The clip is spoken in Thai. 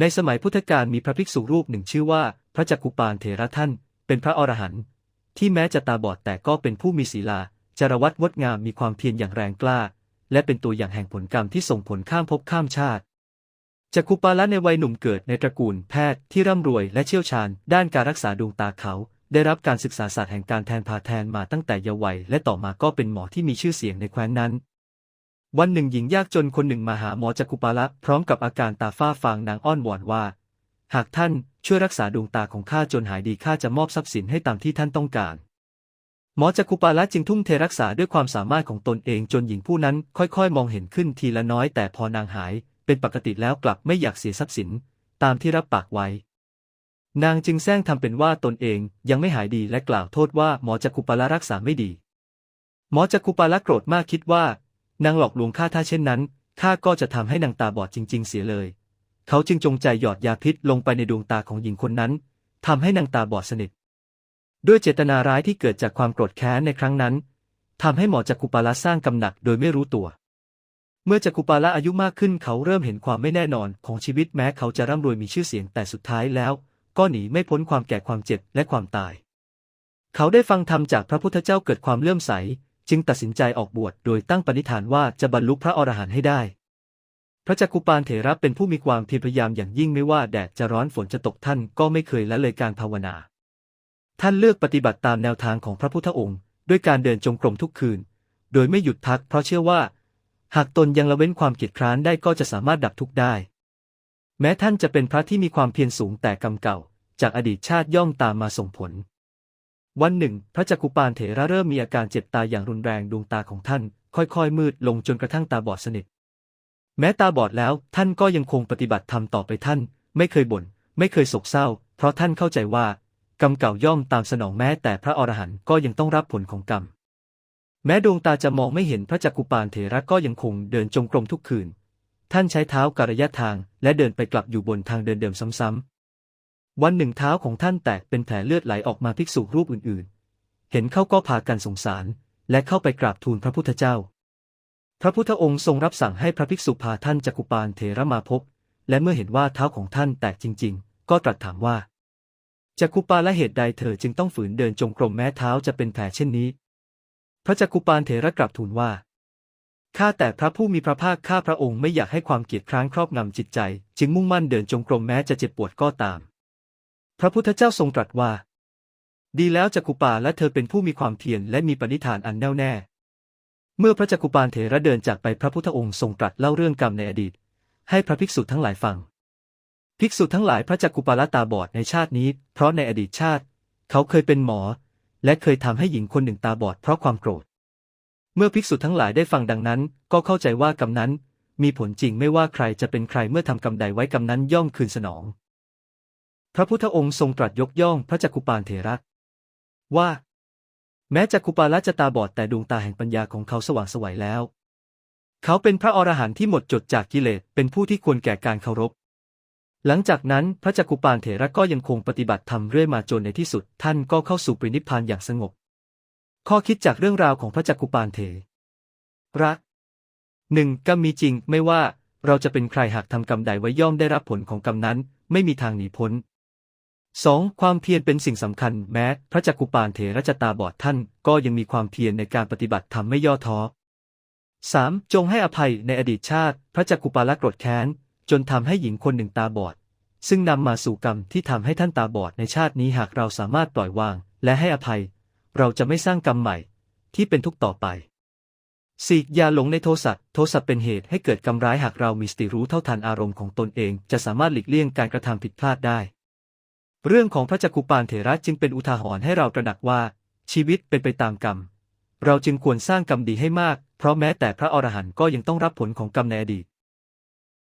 ในสมัยพุทธกาลมีพระภิกษุรูปหนึ่งชื่อว่า พระจักกุปาลเถระท่าน เป็นพระอรหันต์ที่แม้จะตาบอดแต่ก็เป็นผู้มีศีลาจารวัตงดงามมีความเพียรอย่างแรงกล้า และเป็นตัวอย่างแห่งผลกรรมที่ส่งผลข้ามภพข้ามชาติจักกุปาละในวัยหนุ่มเกิดในตระกูลแพทย์ที่ร่ำรวยและเชี่ยวชาญ ด้านการรักษาดวงตาเขา ได้รับการศึกษาศาสตร์แห่งการแทนพาแทนมาตั้งแต่เยาว์วัยและต่อมาก็เป็นหมอที่มีชื่อเสียงในแคว้นนั้น วันหนึ่งหญิงยากจนคนหนึ่งมาหาหมอจักุปาละพร้อมกับอาการตาฝ้าฟางนางอ้อนวอนว่า หากท่านช่วยรักษาดวงตาของข้าจนหายดีข้าจะมอบทรัพย์สินให้ตามที่ท่านต้องการ หมอจักุปาละจึงทุ่มเทรักษาด้วยความสามารถของตนเองจนหญิงผู้นั้นค่อยๆ มองเห็นขึ้นทีละน้อยแต่พอนางหาย เป็นปกติแล้วกลับไม่อยากเสียทรัพย์สิน ตามที่รับปากไว้ นางจึงแซงทำเป็นว่าตนเองยังไม่หายดีและกล่าวโทษว่าหมอจักุปาละรักษาไม่ดี หมอจักกุปาละโกรธมากคิดว่า นางหลอกลวงข้าถ้าเช่นนั้นข้าก็จะทำให้นางตาบอดจริง ๆ เสียเลย เขาจึงจงใจหยอดยาพิษลงไปในดวงตาของหญิงคนนั้นทำให้นางตาบอดสนิท ด้วยเจตนาร้ายที่เกิดจากความโกรธแค้นในครั้งนั้นทำให้หมอจักกุปาละสร้างกำหนักโดยไม่รู้ตัว เมื่อจักกุปาละอายุมากขึ้นเขาเริ่มเห็นความไม่แน่นอนของชีวิตแม้เขาจะร่ำรวยมีชื่อเสียงแต่สุดท้ายแล้ว ก็หนีไม่พ้นความแก่ความเจ็บและความตาย เขาได้ฟังธรรมจากพระพุทธเจ้าเกิดความเลื่อมใส จึงตัดสินใจออกบวชโดยตั้งปณิธานว่าจะบรรลุพระอรหันต์ให้ได้ พระจักกุปาลเถระเป็นผู้มีความเพียรพยายามอย่างยิ่งไม่ว่าแดดจะร้อนฝนจะตกท่านก็ไม่เคยละเลยการภาวนา ท่านเลือกปฏิบัติตามแนวทางของพระพุทธองค์ ด้วยการเดินจงกรมทุกคืน โดยไม่หยุดพักเพราะเชื่อว่า หากตนยังละเว้นความเกียจคร้านได้ก็จะสามารถดับทุกข์ได้ แม้ท่านจะเป็นพระที่มีความเพียรสูงแต่กรรมเก่า จากอดีตชาติย่อมตามมาส่งผล วันหนึ่ง พระจักกุปาลเถระเริ่มมีอาการเจ็บตาอย่างรุนแรงดวงตาของท่าน ค่อยๆ มืดลงจนกระทั่งตาบอดสนิท แม้ตาบอดแล้วท่านก็ยังคงปฏิบัติธรรมต่อไปท่าน ไม่เคยบ่น ไม่เคยโศกเศร้า เพราะท่านเข้าใจว่ากรรมเก่าย่อมตามสนองแม้แต่พระอรหันต์ก็ยังต้องรับผลของกรรม แม้ดวงตาจะมองไม่เห็นพระจักกุปาลเถระก็ยังคงเดินจงกรมทุกคืน ท่านใช้เท้ากระยะทางและเดินไปกลับอยู่บนทางเดินเดิมซ้ำๆ วันหนึ่งเท้าของท่านแตกเป็นแผลเลือดไหลออกมาภิกษุรูปอื่นๆ เห็นเข้าก็พากันสงสาร และเข้าไปกราบทูลพระพุทธเจ้า พระพุทธองค์ทรงรับสั่งให้พระภิกษุพาท่านจักุปาลเถระมาพบ และเมื่อเห็นว่าเท้าของท่านแตกจริง ๆ ก็ตรัสถามว่าจักุปาละเหตุใดเธอจึงต้องฝืนเดินจงกรมแม้เท้าจะเป็นแผลเช่นนี้ พระจักุปาลเถระกลับทูลว่าข้าแต่พระผู้มีพระภาคข้าพระองค์ไม่อยากให้ความเกียดคร้านครอบงำจิตใจ จึงมุ่งมั่นเดินจงกรมแม้จะเจ็บปวดก็ตาม พระพุทธเจ้าทรงตรัสว่า ดีแล้วจักกุปาและเธอเป็นผู้มีความเพียรและมีปณิธานอันแน่วแน่ เมื่อพระจักกุปาลเถระเดินจากไปพระพุทธองค์ทรงตรัสเล่าเรื่องกรรมในอดีต ให้พระภิกษุทั้งหลายฟัง ภิกษุทั้งหลายพระจักกุปาลตาบอดในชาตินี้ เพราะในอดีตชาติ เขาเคยเป็นหมอ และเคยทำให้หญิงคนหนึ่งตาบอดเพราะความโกรธ เมื่อภิกษุทั้งหลายได้ฟังดังนั้น ก็เข้าใจว่ากรรมนั้น มีผลจริงไม่ว่าใครจะเป็นใครเมื่อทำกรรมใดไว้กรรมนั้นย่อมคืนสนอง พระพุทธองค์ทรงตรัสยกย่องพระจักกุปาลเถระว่า แม้จักกุปาละจะตาบอดแต่ดวงตาแห่งปัญญาของเขาสว่างไสวัยแล้ว เขาเป็นพระอรหันต์ที่หมดจดจากกิเลสเป็นผู้ที่ควรแก่การเคารพ หลังจากนั้นพระจักกุปาลเถระก็ยังคงปฏิบัติธรรมเรื่อยมาจนในที่สุด ท่านก็เข้าสู่ปรินิพพานอย่างสงบ ข้อคิดจากเรื่องราวของพระจักกุปาลเถระหนึ่งกรรมมีจริงไม่ว่าเราจะเป็นใครหากทำกรรมใดไว้ย่อมได้รับผลของกรรมนั้น ไม่มีทางหนีพ้น 2. ความเพียรเป็นสิ่งสำคัญแม้ พระจักกุปาลเถระจะตาบอดท่าน ก็ยังมีความเพียรในการปฏิบัติธรรมไม่ย่อท้อ 3. จงให้อภัยในอดีตชาติ พระจักกุปาลโกรธแค้น จนทำให้หญิงคนหนึ่งตาบอด ซึ่งนำมาสู่กรรมที่ทำให้ท่านตาบอดในชาตินี้หากเราสามารถปล่อยวาง และให้อภัย เราจะไม่สร้างกรรมใหม่ ที่เป็นทุกข์ต่อไป 4. อย่าหลงในโทสะโทสะเป็นเหตุให้เกิดกรรมร้ายหากเรามีสติรู้เท่าทันอารมณ์ของตนเอง จะสามารถหลีกเลี่ยงการกระทำผิดพลาดได้ เรื่องของพระจักคุปาลเถระจึงเป็นอุทาหรณ์ให้เราตระหนักว่า ชีวิตเป็นไปตามกรรม เราจึงควรสร้างกรรมดีให้มาก เพราะแม้แต่พระอรหันต์ก็ยังต้องรับผลของกรรมในอดีต